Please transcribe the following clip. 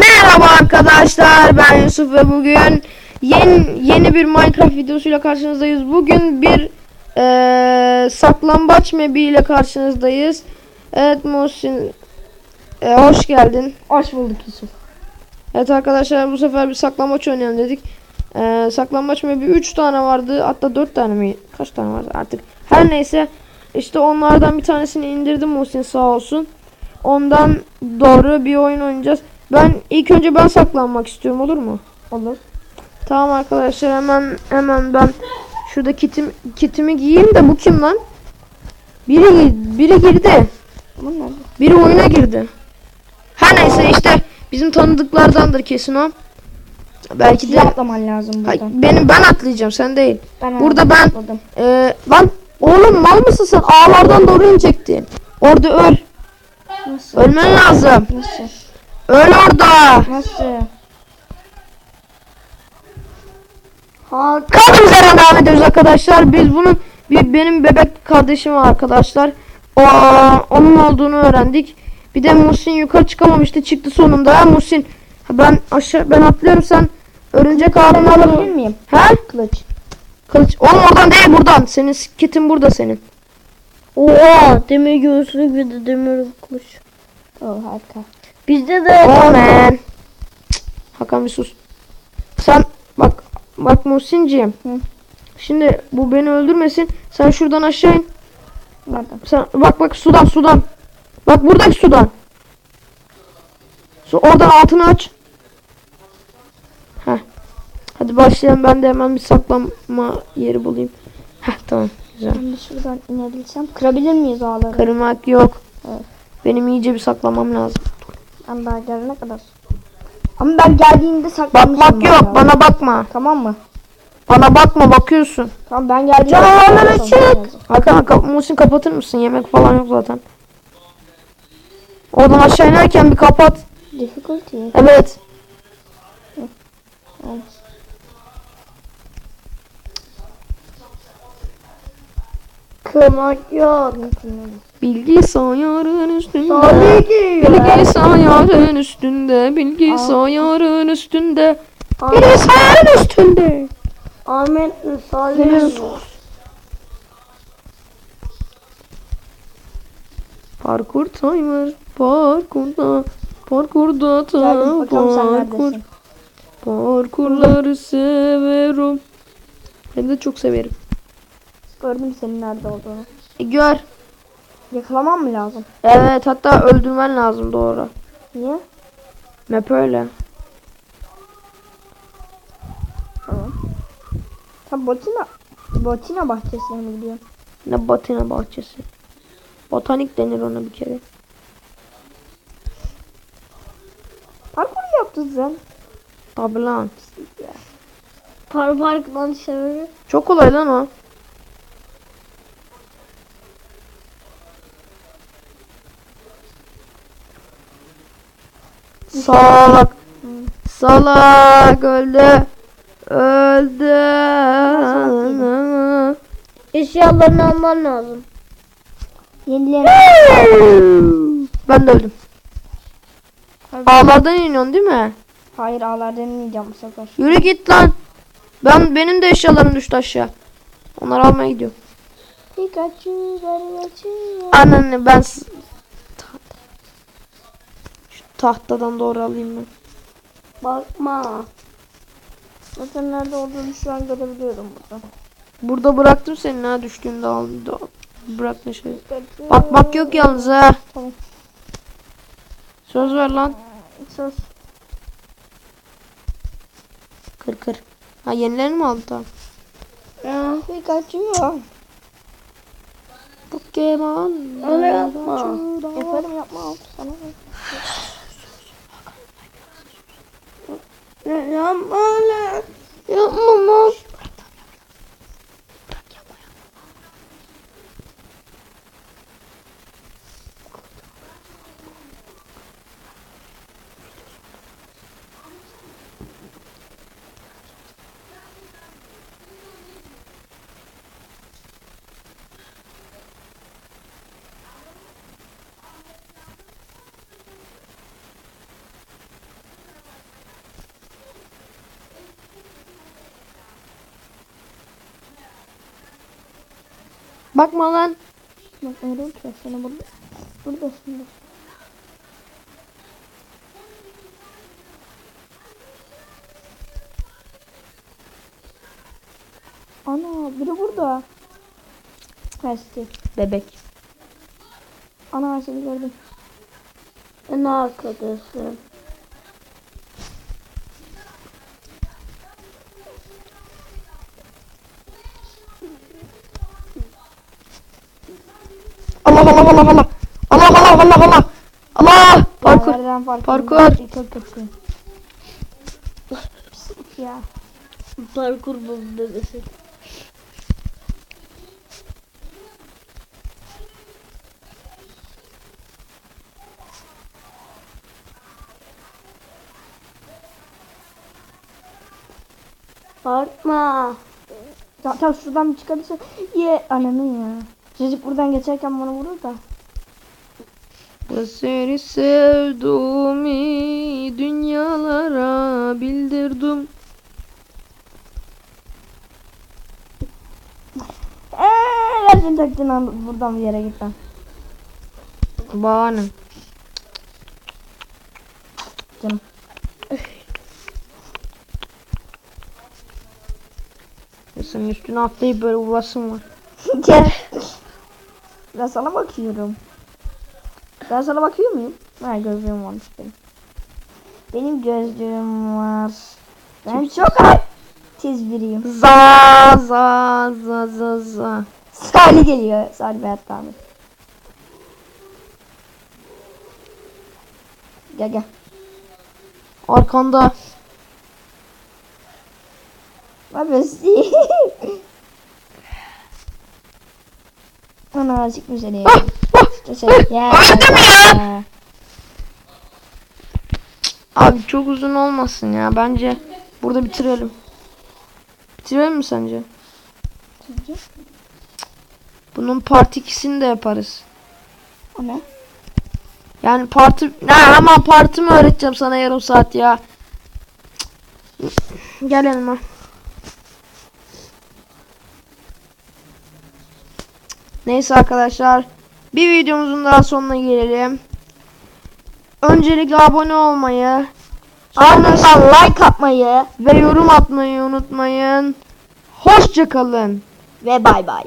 Merhaba arkadaşlar ben Yusuf ve bugün yeni, yeni bir Minecraft videosuyla karşınızdayız. Bugün bir eee saklambaç mebi ile karşınızdayız. Evet Muhsin eee, hoş geldin. Hoş bulduk Yusuf. Evet arkadaşlar bu sefer bir saklambaç oynayalım dedik. Eee saklambaç mebi 3 tane vardı hatta 4 tane mi kaç tane vardı artık. Her neyse işte onlardan bir tanesini indirdim Muhsin sağ olsun. Ondan doğru bir oyun oynayacağız. Ben ilk önce ben saklanmak istiyorum olur mu? Olur. Tamam arkadaşlar hemen hemen ben şurada kitim kitimi giyeyim de bu kim lan? Biri biri girdi. Biri oyuna girdi. Her neyse işte bizim tanıdıklardandır kesin o. Belki de atlaman lazım buradan. benim ben atlayacağım sen değil. Ben burada ben- atladım. Ee, lan oğlum mal mısın sen? Ağlardan doğru inecektin. Orada öl. Nasıl? Ölmen lazım. Nasıl? Öl orada. Nasıl? Ha, kaldığımız yerden devam ediyoruz arkadaşlar. Biz bunun bir benim bebek kardeşim var arkadaşlar. O, onun olduğunu öğrendik. Bir de Muhsin yukarı çıkamamıştı. Çıktı sonunda. Muhsin ben aşağı ben atlıyorum sen örümcek alabilir alabilir miyim? He? Kılıç. Kılıç. Oğlum oradan değil buradan. Senin kitin burada senin. Oha demir göğsünü gibi demir kılıç. Oh harika. Bizde de Oh man. Cık, Hakan bir sus. Sen bak bak Muhsin'ciğim. Şimdi bu beni öldürmesin. Sen şuradan aşağı in. Nereden? Sen bak bak sudan sudan. Bak buradaki sudan. Su oradan altını aç. Heh. Hadi başlayalım. Ben de hemen bir saklanma yeri bulayım. Heh tamam. Güzel. Ben de şuradan inebilsem. Kırabilir miyiz ağları? Kırmak yok. Evet. Benim iyice bir saklamam lazım. Ben daha gelene kadar. Ama ben geldiğinde saklamışım. Bakmak yok. bayağı. Bana bakma. Tamam mı? Bana bakma bakıyorsun. Tamam ben geldiğimde Canavarlar açık. Hakan Hakan Muhsin kapatır mısın? Yemek falan yok zaten. Oradan aşağı inerken bir kapat. Difficulty. Evet. Evet. Kırmak yok. Bilgisayarın üstünde. Tabii ki. Bilgisayarın üstünde. Bilgisayarın üstünde. Bilgisayarın üstünde. Ahmet Salih. Parkur timer. Parkurda. Parkurda ta parkur. Parkurları severim. Hem de çok severim. Gördüm senin nerede olduğunu. E, gör. Yakalamam mı lazım? Evet hatta öldürmen lazım doğru. Niye? Map öyle. Tamam. Sen botina, botina bahçesine mi gidiyorsun? Ne batina bahçesi. Botanik denir ona bir kere. Parkur yaptın sen. Tabi lan. Par parktan çevir. Çok kolay lan o. Salak. Salak öldü. Öldü. Eşyalarını alman lazım. Yenilerini. Ben de öldüm. Ağlardan iniyorsun değil mi? Hayır ağlardan inmeyeceğim bu sefer. Yürü git lan. Ben benim de eşyalarım düştü aşağı. Onları almaya gidiyorum. Pikachu. Anne ben tahtadan doğru alayım ben. Bakma. Zaten nerede olduğunu şu an görebiliyorum burada. Burada bıraktım seni ha düştüğünde aldı. Bıraktın şey. Bakmak yok yalnız ha. Tamam. Söz ver lan. Söz. Kır kır. Ha yenilerini mi aldı tamam. Ya, Pikachu. Pokemon. Öyle Bakma lan. Bakmıyorum ki seni burada. Buradasın. Ana biri burada. Plastik. Bebek. Ana seni gördüm. En arkadasın. Allah Allah Allah Allah. Allah Allah Allah Allah. Parkur. Parkur. ya. Parkur buldu dedesi. Korkma. Zaten şuradan bir çıkarırsa ye ananın ya. Çocuk buradan geçerken bana vurur da. Seni sevduğumu dünyalara bildirdim. Eee verdin taktın an buradan bir yere git lan. Bağırın. Canım. Senin üstüne atlayıp böyle vurasın var. Gel. Ben sana bakıyorum. Ben sana bakıyor muyum? Ha gözlüğüm varmış benim. Benim gözlüğüm var. Ben çok tiz biriyim. Za za za za za. Salih geliyor. Salih Beyat Tamir. Gel gel. Arkanda. Bak Ana çıkmış seni. Ah, ah. İşte. Ya. ya. Abi çok uzun olmasın ya. Bence burada bitirelim. Bitirelim mi sence? Bunun part 2'sini de yaparız. O ne? Yani partı ne ama partı mı öğreteceğim sana yarım saat ya. Gel yanıma. Neyse arkadaşlar. Bir videomuzun daha sonuna gelelim. Öncelikle abone olmayı Ardından like atmayı ve yorum atmayı unutmayın. Hoşçakalın. ve bay bay.